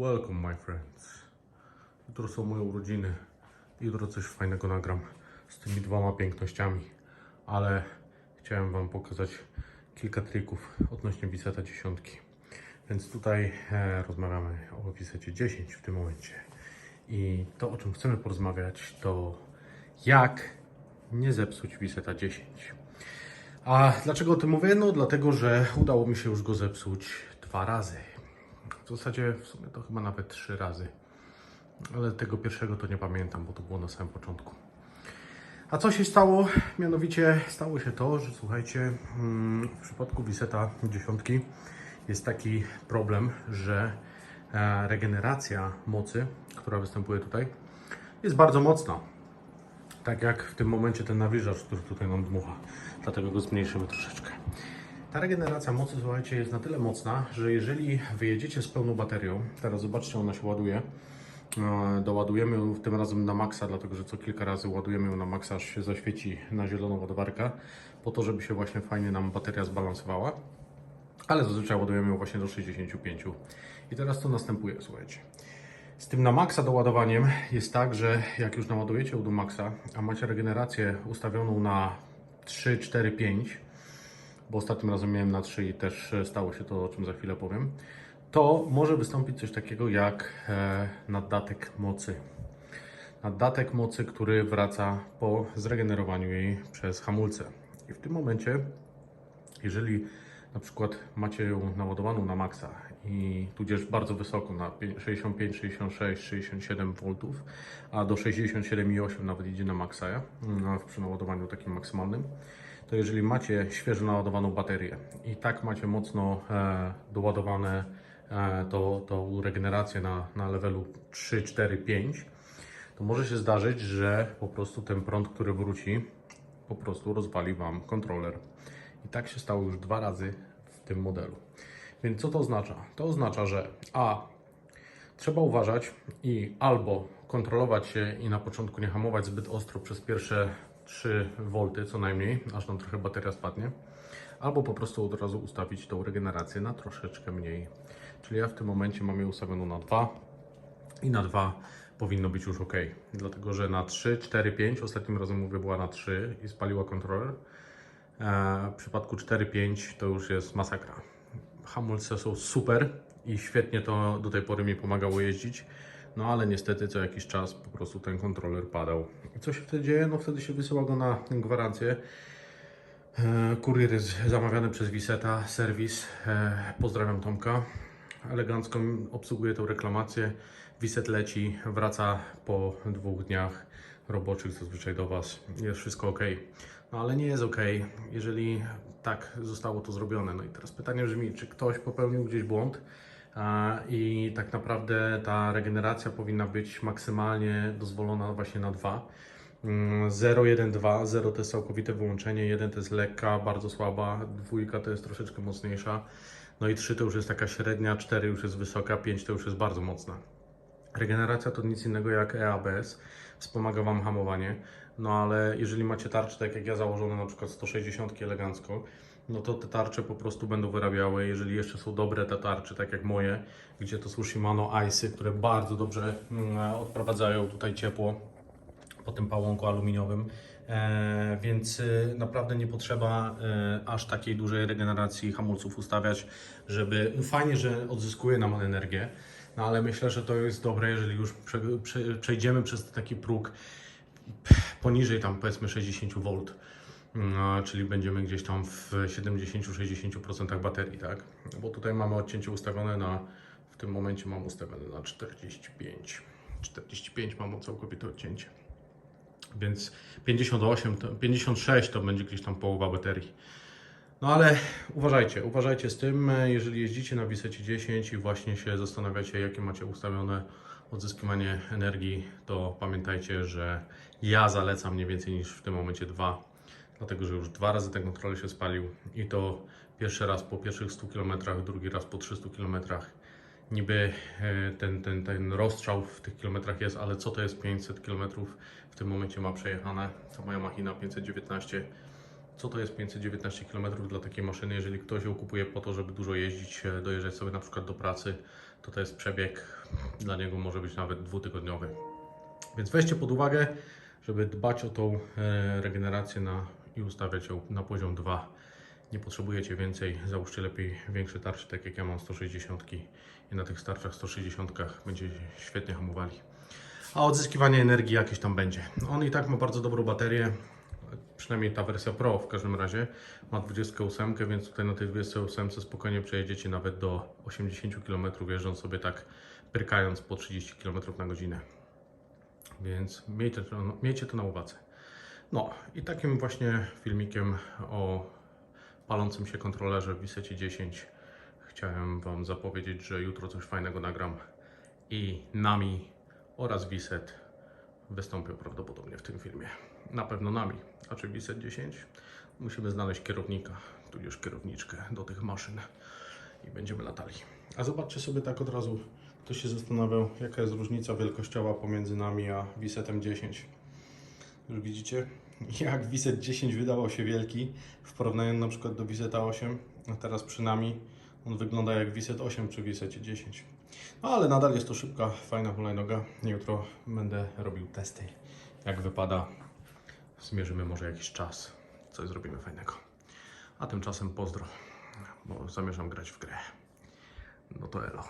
Welcome my friends. Jutro są moje urodziny. Jutro coś fajnego nagram z tymi dwoma pięknościami. Ale chciałem Wam pokazać kilka trików odnośnie Wiseta 10. Więc tutaj e, rozmawiamy o Wisecie 10 w tym momencie. I to o czym chcemy porozmawiać to jak nie zepsuć Wiseta 10. A dlaczego o tym mówię? No dlatego, że udało mi się już go zepsuć dwa razy. W zasadzie w sumie to chyba nawet trzy razy. Ale tego pierwszego to nie pamiętam, bo to było na samym początku. A co się stało? Mianowicie stało się to, że słuchajcie, mm, w przypadku Wiseta dziesiątki jest taki problem, że e, regeneracja mocy, która występuje tutaj, jest bardzo mocna. Tak jak w tym momencie ten nawilżacz, który tutaj nam dmucha. Dlatego go zmniejszymy troszeczkę. Ta regeneracja mocy, słuchajcie, jest na tyle mocna, że jeżeli wyjedziecie z pełną baterią, teraz zobaczcie, ona się ładuje, e, doładujemy ją tym razem na maksa, dlatego że co kilka razy ładujemy ją na maksa, aż się zaświeci na zieloną ładowarkę, po to, żeby się właśnie fajnie nam bateria zbalansowała. Ale zazwyczaj ładujemy ją właśnie do 65. I teraz co następuje, słuchajcie. Z tym na maksa doładowaniem jest tak, że jak już naładujecie ją do maksa, a macie regenerację ustawioną na 3, 4, 5, bo ostatnim razem miałem na 3 i też e, stało się to, o czym za chwilę powiem, to może wystąpić coś takiego jak e, naddatek mocy. Naddatek mocy, który wraca po zregenerowaniu jej przez hamulce. I w tym momencie, jeżeli na przykład macie ją naładowaną na maksa i tudzież bardzo wysoko na 65, 66, 67 V, a do 67,8 nawet idzie na maksa mm, przy naładowaniu takim maksymalnym, to jeżeli macie świeżo naładowaną baterię i tak macie mocno e, doładowane e, to, tą regenerację na, na levelu 3, 4, 5, to może się zdarzyć, że po prostu ten prąd, który wróci, po prostu rozwali Wam kontroler. I tak się stało już dwa razy w tym modelu. Więc co to oznacza? To oznacza, że A. Trzeba uważać i albo kontrolować się i na początku nie hamować zbyt ostro przez pierwsze 3 V co najmniej, aż nam trochę bateria spadnie, albo po prostu od razu ustawić tą regenerację na troszeczkę mniej. Czyli ja w tym momencie mam ją ustawioną na 2 i na 2 powinno być już ok. Dlatego, że na 3, 4, 5, ostatnim razem mówię była na 3 i spaliła kontroler. E, W przypadku 4-5 to już jest masakra. Hamulce są super i świetnie to do tej pory mi pomagało jeździć. No ale niestety co jakiś czas po prostu ten kontroler padał. Co się wtedy dzieje? No wtedy się wysyła go na gwarancję. E, Kurier jest zamawiany przez Wiseta, serwis. E, Pozdrawiam Tomka. Elegancko obsługuje tą reklamację. Wiset leci, wraca po dwóch dniach roboczych zazwyczaj do Was. Jest wszystko ok. No ale nie jest ok, jeżeli tak zostało to zrobione. No i teraz pytanie brzmi, czy ktoś popełnił gdzieś błąd i tak naprawdę ta regeneracja powinna być maksymalnie dozwolona właśnie na 2. 0, 1, 2, 0 to jest całkowite wyłączenie, 1 to jest lekka, bardzo słaba, dwójka to jest troszeczkę mocniejsza, no i 3 to już jest taka średnia, 4 już jest wysoka, 5 to już jest bardzo mocna. Regeneracja to nic innego jak EABS, wspomaga Wam hamowanie, no ale jeżeli macie tarcze, tak jak ja założone na przykład 160 elegancko, no to te tarcze po prostu będą wyrabiały, jeżeli jeszcze są dobre te tarcze, tak jak moje, gdzie to są Shimano Ice'y, które bardzo dobrze mm, odprowadzają tutaj ciepło po tym pałąku aluminiowym, e, więc y, naprawdę nie potrzeba e, aż takiej dużej regeneracji hamulców ustawiać, żeby, no fajnie, że odzyskuje nam energię, no ale myślę, że to jest dobre, jeżeli już prze, prze, przejdziemy przez taki próg poniżej tam powiedzmy 60 V, no, czyli będziemy gdzieś tam w 70-60% baterii, tak? Bo tutaj mamy odcięcie ustawione na, w tym momencie mam ustawione na 45. 45 mam całkowite odcięcie. Więc 58, to, 56 to będzie gdzieś tam połowa baterii. No ale uważajcie, uważajcie z tym, jeżeli jeździcie na Wisecie 10 i właśnie się zastanawiacie, jakie macie ustawione odzyskiwanie energii, to pamiętajcie, że ja zalecam nie więcej niż w tym momencie dwa, dlatego że już dwa razy ten kontroler się spalił i to pierwszy raz po pierwszych 100 km, drugi raz po 300 km. Niby e, ten, ten, ten rozstrzał w tych kilometrach jest, ale co to jest 500 km w tym momencie ma przejechane? To moja machina 519 co to jest 519 km dla takiej maszyny, jeżeli ktoś ją kupuje po to, żeby dużo jeździć, e, dojeżdżać sobie na przykład do pracy, to to jest przebieg, dla niego może być nawet dwutygodniowy. Więc weźcie pod uwagę, żeby dbać o tą e, regenerację na, i ustawiać ją na poziom 2. Nie potrzebujecie więcej, załóżcie lepiej większe tarcze, tak jak ja mam 160 i na tych starczach 160 będziecie świetnie hamowali. A odzyskiwanie energii jakieś tam będzie. On i tak ma bardzo dobrą baterię, przynajmniej ta wersja Pro w każdym razie ma 28, więc tutaj na tej 28 spokojnie przejedziecie nawet do 80 km jeżdżąc sobie tak pyrkając po 30 km na godzinę. Więc miejcie to, miejcie to na uwadze. No i takim właśnie filmikiem o palącym się kontrolerze w Wisecie 10 chciałem Wam zapowiedzieć, że jutro coś fajnego nagram i nami oraz Wiset wystąpią prawdopodobnie w tym filmie. Na pewno nami, a czy Wiset 10? Musimy znaleźć kierownika, tudzież kierowniczkę do tych maszyn i będziemy latali. A zobaczcie sobie tak od razu, ktoś się zastanawiał, jaka jest różnica wielkościowa pomiędzy nami a Wisetem 10. Już widzicie, jak Wiset 10 wydawał się wielki w porównaniu na przykład do Wiseta 8, a teraz przy nami on wygląda jak Wiset 8 przy Wisecie 10. No ale nadal jest to szybka, fajna hulajnoga. Jutro będę robił testy, jak wypada. Zmierzymy może jakiś czas, coś zrobimy fajnego. A tymczasem pozdro, bo zamierzam grać w grę. No to elo.